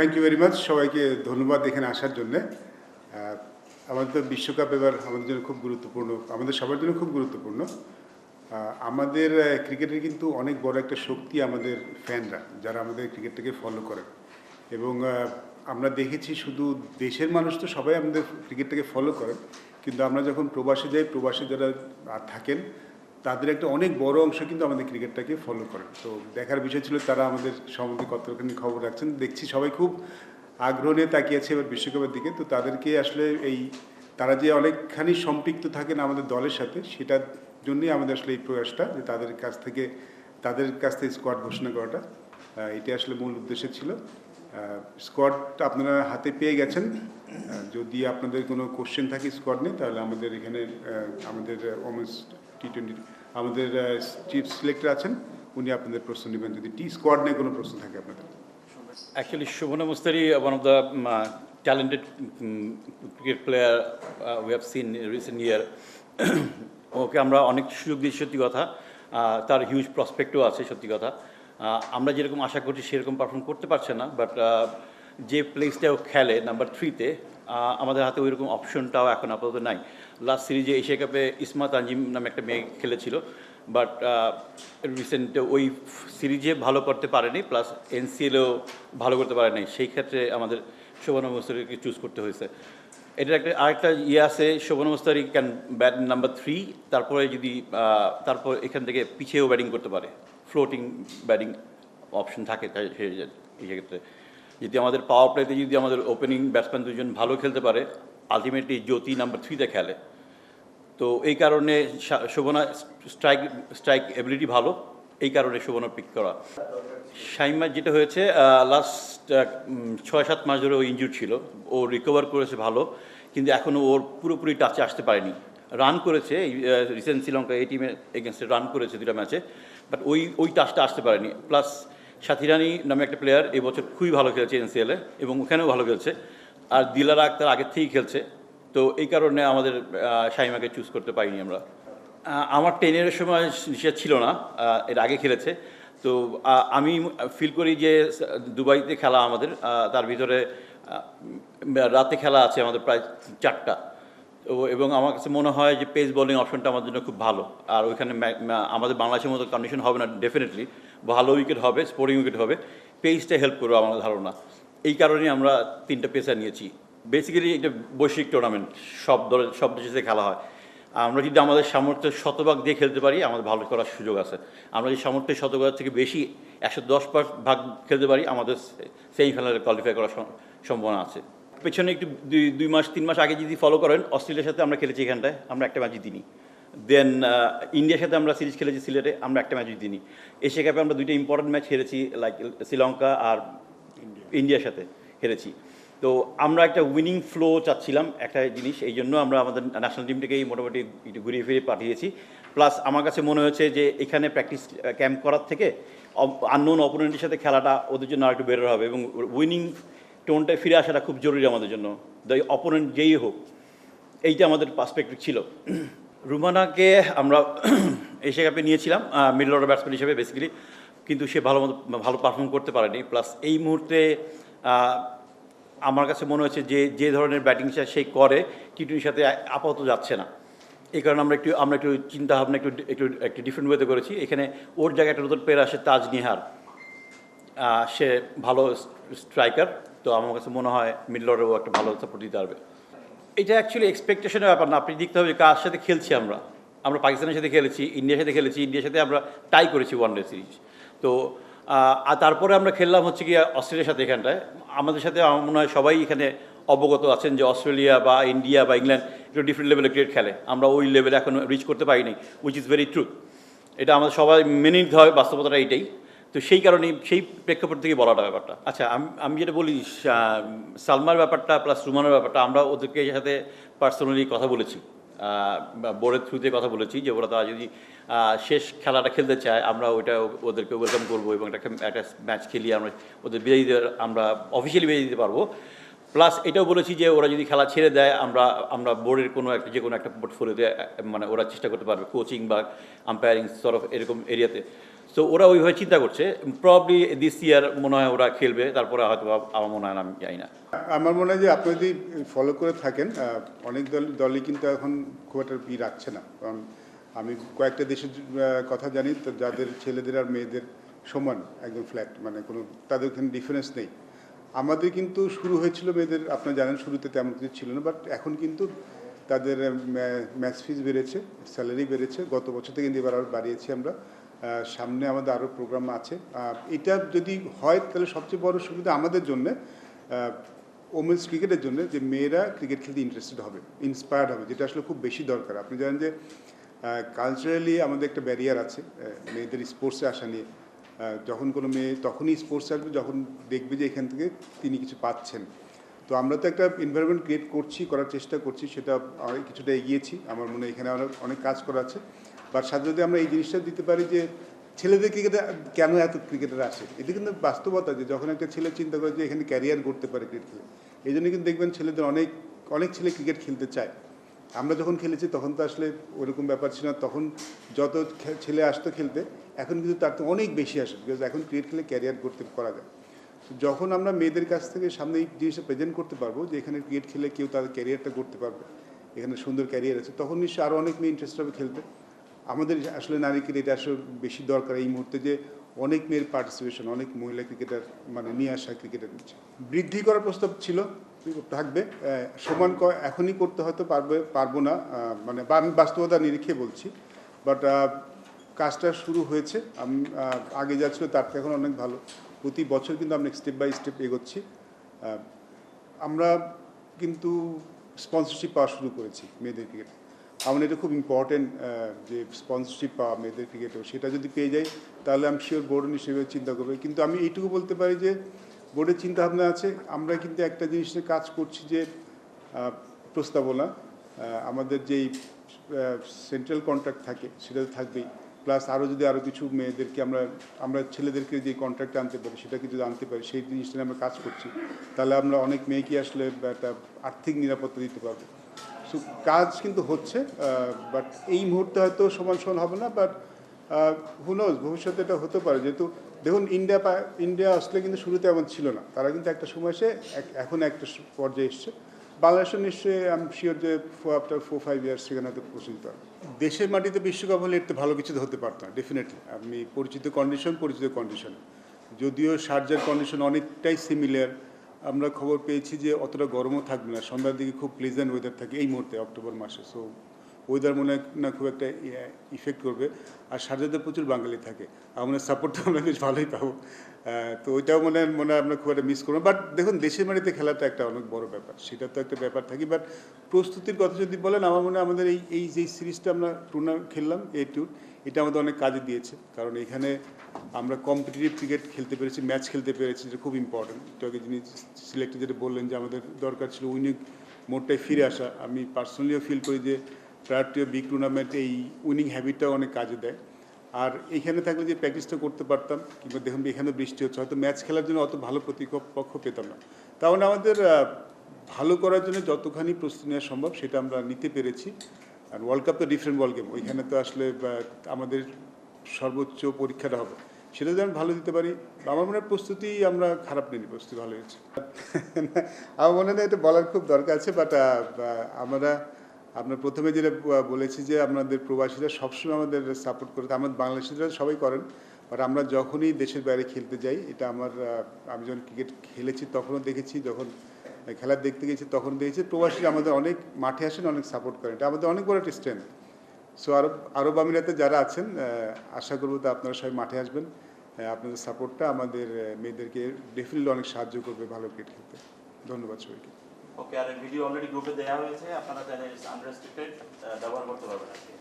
Thank you very much সবাইকে ধন্যবাদ এখানে আসার জন্য। আমাদের তো বিশ্বকাপ এবার আমাদের জন্য খুব গুরুত্বপূর্ণ, আমাদের সবার জন্য খুব গুরুত্বপূর্ণ। আমাদের ক্রিকেটের কিন্তু অনেক বড় একটা শক্তি আমাদের ফ্যানরা, যারা আমাদের ক্রিকেটটাকে ফলো করে এবং আমরা দেখেছি শুধু দেশের মানুষ তো সবাই আমাদের ক্রিকেটটাকে ফলো করেন, কিন্তু আমরা যখন প্রবাসে যাই, প্রবাসে যারা থাকেন তাদের একটা অনেক বড় অংশ কিন্তু আমাদের ক্রিকেটটাকে ফলো করেন তো দেখার বিষয় ছিল তারা আমাদের সম্বন্ধে কতখানি খবর রাখছেন। দেখছি সবাই খুব আগ্রহ নিয়ে তাকিয়েছে এবার বিশ্বকাপের দিকে। তো তাদেরকে আসলে এই তারা যে অনেকখানি সম্পৃক্ত থাকেন আমাদের দলের সাথে, সেটার জন্যই আমাদের আসলে এই প্রয়াসটা যে তাদের কাছ থেকে, তাদের কাছ থেকে স্কোয়াড ঘোষণা করাটা এটা আসলে মূল উদ্দেশ্য ছিল। স্কোয়াড আপনারা হাতে পেয়ে গেছেন। যদি আপনাদের কোনো কোশ্চেন থাকে স্কোয়াড নিয়ে, তাহলে আমাদের এখানে আমাদের ওমেন্স টি টোয়েন্টি আমাদের চিফ সিলেক্টর আছেন উনি আপনাদের প্রশ্ন নেবেন। যদি টি স্কোয়াড নিয়ে কোনো প্রশ্ন থাকে আপনাদের। Actually Shubhana Mostary one of uh, cricket player uh, we have seen in recent year. Okay আমরা অনেক সুযোগ দিয়েছি সত্যি কথা। তার হিউজ প্রসপেক্টও আছে সত্যি কথা। আমরা যেরকম আশা করছি সেরকম পারফর্ম করতে পারছে না বাট যে প্লেসটাও খেলে নাম্বার থ্রিতে আমাদের হাতে ওইরকম অপশনটাও এখন আপাতত নাই। লাস্ট সিরিজে এশিয়া কাপে ইসমা তানজিম নামে একটা মেয়ে খেলেছিল বাট রিসেন্ট ওই সিরিজে ভালো করতে পারেনি প্লাস এনসিএলও ভালো করতে পারেনি সেই ক্ষেত্রে আমাদের শোভন মুস্তারিকে চুজ করতে হয়েছে। এটার একটা, আরেকটা ইয়ে আছে, Sobhana Mostary can bat number three তারপরে যদি তারপর এখান থেকে পিছিয়েও ব্যাটিং করতে পারে। ফ্লোটিং ব্যাটিং অপশন থাকে সেক্ষেত্রে যদি আমাদের পাওয়ার প্লেতে যদি আমাদের ওপেনিং ব্যাটসম্যান দুজন ভালো খেলতে পারে আলটিমেটলি জ্যোতি নাম্বার থ্রিতে খেলে তো এই কারণে শোভনা স্ট্রাইক স্ট্রাইক এবিলিটি ভালো, এই কারণে শোভনা পিক করা। শাইমার যেটা হয়েছে লাস্ট ছয় সাত মাস ধরে ও ইনজুর ছিল। ও রিকভার করেছে ভালো, কিন্তু এখনও ওর পুরোপুরি টাচে আসতে পারেনি। রান করেছে রিসেন্ট শ্রীলঙ্কা এই টিমে এগেনস্টে রান করেছে দুটা ম্যাচে বাট ওই ওই টাচটা আসতে পারেনি। প্লাস সাথিরানি নামে একটা প্লেয়ার এবছর খুবই ভালো খেলছে এনসিএলে এবং ওখানেও ভালো খেলছে। আর দিলারা আক্তার আগের থেকেই খেলছে। তো এই কারণে আমাদের শাহিমাকে চুজ করতে পারিনি আমরা। আমার টেনের সময় সে ছিল না এর আগে খেলেছে। তো আমি ফিল করি যে দুবাইতে খেলা আমাদের তার ভিতরে রাতে খেলা আছে আমাদের প্রায় চারটা। তো এবং আমার কাছে মনে হয় যে পেস বোলিং অপশনটা আমার জন্য খুব ভালো। আর ওইখানে আমাদের বাংলাদেশের মতো কন্ডিশন হবে না ডেফিনেটলি ভালো উইকেট হবে স্পোর্টিং উইকেট হবে। পেসটা হেল্প করবে আমার ধারণা। এই কারণেই আমরা তিনটা পেসার নিয়েছি। বেসিক্যালি এটা বৈশ্বিক টুর্নামেন্ট সব দলের সব দেশে খেলা হয়। আমরা যদি আমাদের সামর্থ্য শতভাগ দিয়ে খেলতে পারি, আমাদের ভালো করার সুযোগ আছে। আমরা যদি সামর্থ্যের শতভাগ থেকে বেশি একশো দশ ভাগ খেলতে পারি, আমাদের সেমিফাইনালে কোয়ালিফাই করার সম্ভাবনা আছে। পেছনে একটু দুই দুই মাস, তিন মাস আগে যদি ফলো করেন, অস্ট্রেলিয়ার সাথে আমরা খেলেছি এখানটায়, আমরা একটা ম্যাচ জিতিনি। দেন ইন্ডিয়ার সাথে আমরা সিরিজ খেলেছি সিলেটে, আমরা একটা ম্যাচ জিতিনি। এশিয়া কাপে আমরা দুইটা ইম্পর্টেন্ট ম্যাচ হেরেছি লাইক শ্রীলঙ্কা আর ইন্ডিয়ার সাথে হেরেছি। তো আমরা একটা উইনিং ফ্লো চাচ্ছিলাম একটা জিনিস, এই জন্য আমরা আমাদের ন্যাশনাল টিমটাকেই মোটামুটি একটু ঘুরিয়ে ফিরিয়ে পাঠিয়েছি। প্লাস আমার কাছে মনে হয়েছে যে এখানে প্র্যাকটিস ক্যাম্প করার থেকে আননোন অপোনেন্টের সাথে খেলাটা ওদের জন্য আর একটু বেটার হবে এবং উইনিং টোনটায় ফিরে আসাটা খুব জরুরি আমাদের জন্য। দ্য অপোনেন্ট যেই হোক, এইটা আমাদের পার্সপেক্টিভ ছিল। রুমানাকে আমরা এশিয়া কাপে নিয়েছিলাম মিডল অর্ডার ব্যাটসম্যান হিসেবে বেসিক্যালি কিন্তু সে ভালো ভালো পারফর্ম করতে পারেনি। প্লাস এই মুহূর্তে আমার কাছে মনে হচ্ছে যে যে ধরনের ব্যাটিং সে করে টি টোয়েন্টির সাথে আপাতত যাচ্ছে না। এই কারণে আমরা একটু আমরা একটু চিন্তা ভাবনা, একটু একটু একটু ডিফারেন্ট ওয়েতে করেছি। এখানে ওর জায়গায় একটা নতুন প্লেয়ার আসে তাজ নিহার। সে ভালো স্ট্রাইকার তো আমার কাছে মনে হয় মিডল অর্ডারও একটা ভালো সাপোর্ট দিতে পারবে। এটা অ্যাকচুয়ালি এক্সপেকটেশনের ব্যাপার না। আপনি দেখতে হবে যে কার সাথে খেলছি আমরা। আমরা পাকিস্তানের সাথে খেলেছি, ইন্ডিয়ার সাথে খেলেছি, ইন্ডিয়ার সাথে আমরা টাই করেছি ওয়ান ডে সিরিজ তো আর তারপরে আমরা খেললাম হচ্ছে কি অস্ট্রেলিয়ার সাথে এখানটায়। আমাদের সাথে আমার মনে হয় সবাই এখানে অবগত আছেন যে অস্ট্রেলিয়া বা ইন্ডিয়া বা ইংল্যান্ড একটু ডিফারেন্ট লেভেলে ক্রিকেট খেলে। আমরা ওই লেভেলে এখন রিচ করতে পারিনি উইচ ইজ ভেরি ট্রুথ এটা আমাদের সবাই মেনে নিতে হবে বাস্তবতাটা এইটাই তো সেই কারণেই, সেই প্রেক্ষাপট থেকে বলাটা ব্যাপারটা। আচ্ছা আমি আমি যেটা বলি সালমার ব্যাপারটা প্লাস রুমানের ব্যাপারটা, আমরা ওদেরকে সাথে পার্সোনালি কথা বলেছি। বোর্ডের থ্রুতে কথা বলেছি যে ওরা তারা যদি শেষ খেলাটা খেলতে চায়, আমরা ওইটা ওদেরকে ওয়েলকাম করব এবং একটা একটা ম্যাচ খেলিয়ে আমরা ওদের বিদায় দিতে, আমরা অফিসিয়ালি বিদায় দিতে পারব। প্লাস এটাও বলেছি যে ওরা যদি খেলা ছেড়ে দেয়, আমরা আমরা বোর্ডের কোনো একটা, যে কোনো একটা পোর্টফোলিওতে মানে ওরা চেষ্টা করতে পারবে কোচিং বা আম্পায়ারিং তরফ এরকম এরিয়াতে সো ওরা ওইভাবে চিন্তা করছে। প্রবলি দিস ইয়ার মনে হয় ওরা খেলবে, তারপরে হয়তো আমার মনে হয় আমি জানি না। আমার মনে হয় যে আপনি যদি ফলো করে থাকেন অনেক দল, দলই কিন্তু এখন খুব একটা ই রাখছে না। কারণ আমি কয়েকটা দেশের কথা জানি, তো যাদের ছেলেদের আর মেয়েদের সমান একদম ফ্ল্যাট মানে কোনো, তাদের ওখানে ডিফারেন্স নেই। আমাদের কিন্তু শুরু হয়েছিল মেয়েদের, আপনারা জানেন শুরুতে তেমন কিছু ছিল না বাট এখন কিন্তু তাদের ম্যাচ ফিস বেড়েছে স্যালারি বেড়েছে। গত বছর থেকে কিন্তু এবার আরও বাড়িয়েছি আমরা। সামনে আমাদের আরও প্রোগ্রাম আছে। এটা যদি হয়, তাহলে সবচেয়ে বড় সুবিধা আমাদের জন্যে ওমেন্স ক্রিকেটের জন্য যে মেয়েরা ক্রিকেট খেলতে ইন্টারেস্টেড হবে ইন্সপায়ার্ড হবে, যেটা আসলে খুব বেশি দরকার। আপনি জানেন যে কালচারালি আমাদের একটা ব্যারিয়ার আছে মেয়েদের স্পোর্টসে আসা নিয়ে। যখন কোনো মেয়ে তখনই স্পোর্টসে আসবে, যখন দেখবে যে এখান থেকে তিনি কিছু পাচ্ছেন। তো আমরা তো একটা এনভায়রনমেন্ট ক্রিয়েট করছি, করার চেষ্টা করছি, সেটা কিছুটা এগিয়েছি। আমার মনে হয় এখানে অনেক অনেক কাজ করা আছে। বাট সাথে যদি আমরা এই জিনিসটা দিতে পারি যে ছেলেদের ক্রিকেটে কেন এত ক্রিকেটার আসে? এটা কিন্তু বাস্তবতা যে যখন একটা ছেলে চিন্তা করে যে এখানে ক্যারিয়ার করতে পারে ক্রিকেট খেলে, এই জন্য কিন্তু দেখবেন ছেলেদের অনেক অনেক ছেলে ক্রিকেট খেলতে চায়। আমরা যখন খেলেছি তখন তো আসলে ওরকম ব্যাপার ছিল না। তখন যত ছেলে আসতো খেলতে, এখন কিন্তু তার তো অনেক বেশি আসে বিকজ এখন ক্রিকেট খেলে ক্যারিয়ার করতে করা যায়। যখন আমরা মেয়েদের কাছ থেকে সামনে এই জিনিসটা প্রেজেন্ট করতে পারব যে এখানে ক্রিকেট খেলে কেউ তাদের ক্যারিয়ারটা করতে পারবে, এখানে সুন্দর ক্যারিয়ার আছে, তখন নিশ্চয়ই আরও অনেক মেয়ে ইন্টারেস্ট হবে খেলতে। আমাদের আসলে নারী ক্রিকেট আসলে বেশি দরকার এই মুহূর্তে যে অনেক মেয়ের পার্টিসিপেশন অনেক মহিলা ক্রিকেটার মানে নিয়ে আসা ক্রিকেটের বৃদ্ধি করার প্রস্তাব ছিল, থাকবে সমান এখনই করতে হয়তো পারবে, পারব না মানে আমি বাস্তবতা নিরিখে বলছি বাট কাজটা শুরু হয়েছে, আমি আগে যা ছিল তার থেকে এখন অনেক ভালো। প্রতি বছর কিন্তু আমরা স্টেপ বাই স্টেপ এগোচ্ছি আমরা কিন্তু স্পন্সরশিপ পাওয়া শুরু করেছি মেয়েদের ক্রিকেটে আমার এটা খুব ইম্পর্টেন্ট যে স্পন্সরশিপ পাওয়া মেয়েদের ক্রিকেটেও সেটা যদি পেয়ে যাই, তাহলে আমি শিওর বোর্ড হিসেবে চিন্তা করবে। কিন্তু আমি এইটুকু বলতে পারি যে বোর্ডের চিন্তা ভাবনা আছে। আমরা কিন্তু একটা জিনিস নিয়ে কাজ করছি যে প্রস্তাবনা আমাদের যেই সেন্ট্রাল কন্ট্রাক্ট থাকে, সেটা থাকবেই। প্লাস আরও যদি আরও কিছু মেয়েদেরকে আমরা আমরা ছেলেদেরকে যে কন্ট্রাক্টে আনতে পারি সেটাকে যদি আনতে পারি, সেই জিনিসটা আমরা কাজ করছি, তাহলে আমরা অনেক মেয়েকে আসলে একটা আর্থিক নিরাপত্তা দিতে পারব। কাজ কিন্তু হচ্ছে বাট এই মুহূর্তে হয়তো সমান সমান হবে না বাট হুনোজ ভবিষ্যতে এটা হতে পারে। যেহেতু, দেখুন ইন্ডিয়া ইন্ডিয়া আসলে কিন্তু শুরুতে এমন ছিল না। তারা কিন্তু একটা সময় এসে এখন একটা পর্যায়ে এসছে। বাংলাদেশে নিশ্চয়ই আমি শিওর যে four after four five years সেখানে হয়তো পৌঁছে পারবে দেশের মাটিতে বিশ্বকাপ হলে একটু ভালো কিছু হতে পারতো না ডেফিনেটলি আমি পরিচিত কন্ডিশন পরিচিত কন্ডিশন যদিও সার্জার কন্ডিশন অনেকটাই সিমিলার আমরা খবর পেয়েছি যে অতটা গরমও থাকবে না। সন্ধ্যার দিকে খুব প্লেজেন্ট ওয়েদার থাকে এই মুহূর্তে, অক্টোবর মাসে। সো ওয়েদার মনে না খুব একটা ইফেক্ট করবে। আর সারজাতে প্রচুর বাঙালি থাকে। আর আমাদের সাপোর্টটা আমরা বেশ ভালোই পাবো। তো ওইটাও মনে হয় মনে হয় আমরা খুব একটা মিস করব বাট দেখুন, দেশের বাড়িতে খেলাটা একটা অনেক বড় ব্যাপার। সেটা তো একটা ব্যাপার থাকি বাট প্রস্তুতির কথা যদি বলেন, আমার মনে হয় আমাদের এই এই যে সিরিজটা আমরা টুর্নামেন্ট খেললাম এ ট্যুর এটা আমাদের অনেক কাজে দিয়েছে। কারণ এখানে আমরা কম্পিটিটিভ ক্রিকেট খেলতে পেরেছি ম্যাচ খেলতে পেরেছি, যেটা খুব ইম্পর্টেন্ট তো যিনি সিলেক্টে যেটা বললেন যে আমাদের দরকার ছিল উইনিং মোডটাই ফিরে আসা। আমি পার্সোনালিও ফিল করি যে প্রায়োরিটি বিগ টুর্নামেন্ট এই উইনিং হ্যাবিটটাও অনেক কাজে দেয়। আর এখানে থাকলে যে প্র্যাকটিসটা করতে পারতাম, কিংবা দেখুন এখানে বৃষ্টি হচ্ছে, হয়তো ম্যাচ খেলার জন্য অত ভালো প্রতিপক্ষ পেতাম না। তাহলে আমাদের ভালো করার জন্য যতখানি প্রস্তুতি নেওয়া সম্ভব সেটা আমরা নিতে পেরেছি। আর ওয়ার্ল্ড কাপ তো ডিফারেন্ট ওয়ার্ল্ড গেম ওইখানে তো আসলে আমাদের সর্বোচ্চ পরীক্ষাটা হবে। সেটা যেন ভালো দিতে পারি, আমার মনে হয় প্রস্তুতি আমরা খারাপ নিই প্রস্তুতি ভালো হয়েছে। আমার মনে হয় এটা বলার খুব দরকার আছে বাট আমরা আপনার প্রথমে যেটা বলেছি যে আপনাদের প্রবাসীরা সবসময় আমাদের সাপোর্ট করে আমাদের বাংলাদেশিরা সবাই করেন বাট আমরা যখনই দেশের বাইরে খেলতে যাই, এটা আমার আমি যখন ক্রিকেট খেলেছি তখনও দেখেছি, যখন খেলা দেখতে গেছি তখন দেখেছি, প্রবাসীরা আমাদের অনেক মাঠে আসেন, অনেক সাপোর্ট করেন। এটা আমাদের অনেক বড় একটা স্ট্রেংথ সো আরব আরব আমিরাতে যারা আছেন আশা করব তো আপনারা সবাই মাঠে আসবেন। আপনাদের সাপোর্টটা আমাদের মেয়েদেরকে ডেফিনেটলি অনেক সাহায্য করবে ভালো ক্রিকেট খেলতে। ধন্যবাদ সবাইকে। ওকে আর ভিডিও অলরেডি গ্রুপে দেওয়া হয়েছে, আপনারা চাইলে আনরেস্ট্রিক্টেড ব্যবহার করতে পারবেন আর কি